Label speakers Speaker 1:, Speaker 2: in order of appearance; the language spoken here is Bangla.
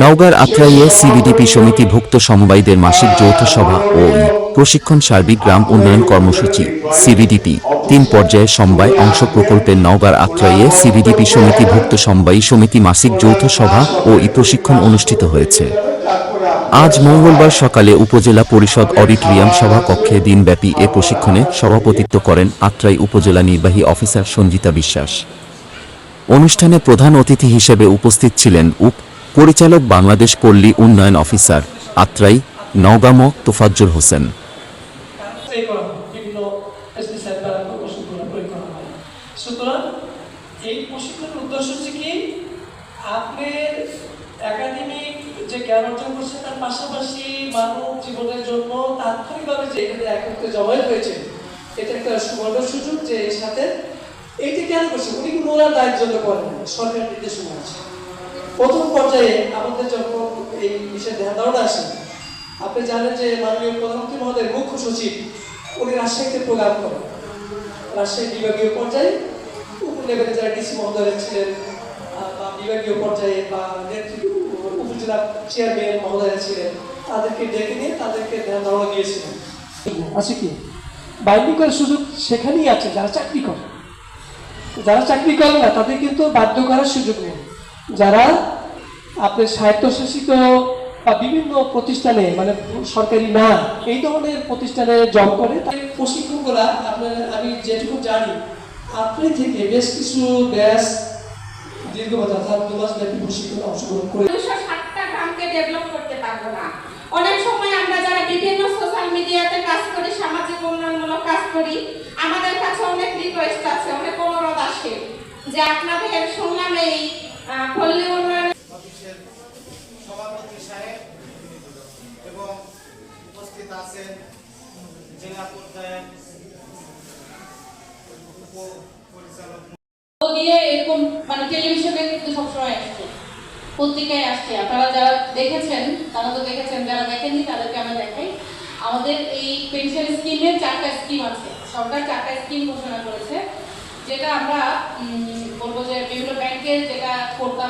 Speaker 1: নওগাঁর আত্রাইয়ে সিবিডিপি সমিতিভুক্ত সমবায়ীদের মাসিক যৌথ সভা ও প্রশিক্ষণ সার্বিক গ্রাম উন্নয়ন কর্মসূচি, সিবিডিপি। তিন পর্যায়ে সমবায় অংশ প্রকল্পের নওগাঁর আত্রাইয়ে সিবিডিপি সমিতিভুক্ত সমবায়ী সমিতি মাসিক যৌথ সভা ও ই প্রশিক্ষণ অনুষ্ঠিত হয়েছে। আজ মঙ্গলবার সকালে উপজেলা পরিষদ অডিটোরিয়াম সভা কক্ষে দিনব্যাপী এ প্রশিক্ষণে সভাপতিত্ব করেন আত্রাই উপজেলা নির্বাহী অফিসার সঞ্জিতা বিশ্বাস। অনুষ্ঠানে প্রধান অতিথি হিসেবে উপস্থিত ছিলেন উপ পরিচালক বাংলাদেশ পল্লী উন্নয়ন অফিসার আত্রাই নওগাম তোফাজ্জুল হোসেন।
Speaker 2: সুতরাং এই প্রশিক্ষণের উদ্দেশ্য হচ্ছে কি একাডেমিক যে অর্জন পাশাপাশি জীবনের জন্য তাৎক্ষণিকভাবে যে একত্রে হয়েছে এটা একটা সুবর্ণ সুযোগ যে এর সাথে এইটা কেন করছে? উনি কিন্তু ওনার করেন না, সরকার নির্দেশনা আছে প্রথম পর্যায়ে আমাদের যখন এই বিষয়ে ধ্যান ধারণা আসে, আপনি জানেন যে মাননীয় প্রধানমন্ত্রী মহোদয় মুখ্য সচিব, উনি রাজশাহীতে প্রোগ্রাম করেন। রাজশাহী বিভাগীয় পর্যায়ে উপ লেভেলে যারা ডিসি মহোদয় ছিলেন বা বিভাগীয় পর্যায়ে বা উপজেলা চেয়ারম্যান মহোদয় ছিলেন, তাদেরকে ডেকে নিয়ে তাদেরকে ধ্যান ধারণা দিয়েছিলেন। আছে কি? বাইন্ডিং করার সুযোগ সেখানেই আছে, যারা চাকরি করে। যারা চাকরি করে না, তাদের কিন্তু বাধ্য করার সুযোগ নেই। যারা আপনার স্বায়ত্তশাসিত বা বিভিন্ন প্রতিষ্ঠানে মানে সরকারি না, এই ধরনের প্রতিষ্ঠানে জব করে তাই প্রশিক্ষণগুলা আপনার, আমি যেটুকু জানি, আপনি থেকে বেশ কিছু ব্যাস দীর্ঘ ব্যাপী প্রশিক্ষণে অংশগ্রহণ করে
Speaker 3: ডেভেলপ করতে না। অনেক সময় আমরা যারা বিভিন্ন সোশ্যাল মিডিয়াতে কাজ করি, সামাজিক উন্নয়নমূলক কাজ করি, আমাদের কাছে অনেক রিকোয়েস্ট আছে, অনেক অনুরোধ আসে যে আপনাদের শুনলাম এই পল্লী উন্নয়ন
Speaker 4: অফিসের সভাপতি সাহেব এবং উপস্থিত আছেন জেলা পর্যায়ের উপপরিচালক।
Speaker 5: দিয়ে এরকম মানে টেলিভিশনে কিন্তু সবসময় আসছে পত্রিকায় আসছে। আপনারা যারা দেখেছেন তারা তো দেখেছেন যারা দেখেননি তাদেরকে আমরা দেখাই। আমাদের এই পেনশন চারটা স্কিম আছে। সরকার চারটা স্কিম ঘোষণা করেছে যেটা আমরা বলব যে বিভিন্ন aquel que acá cortamos.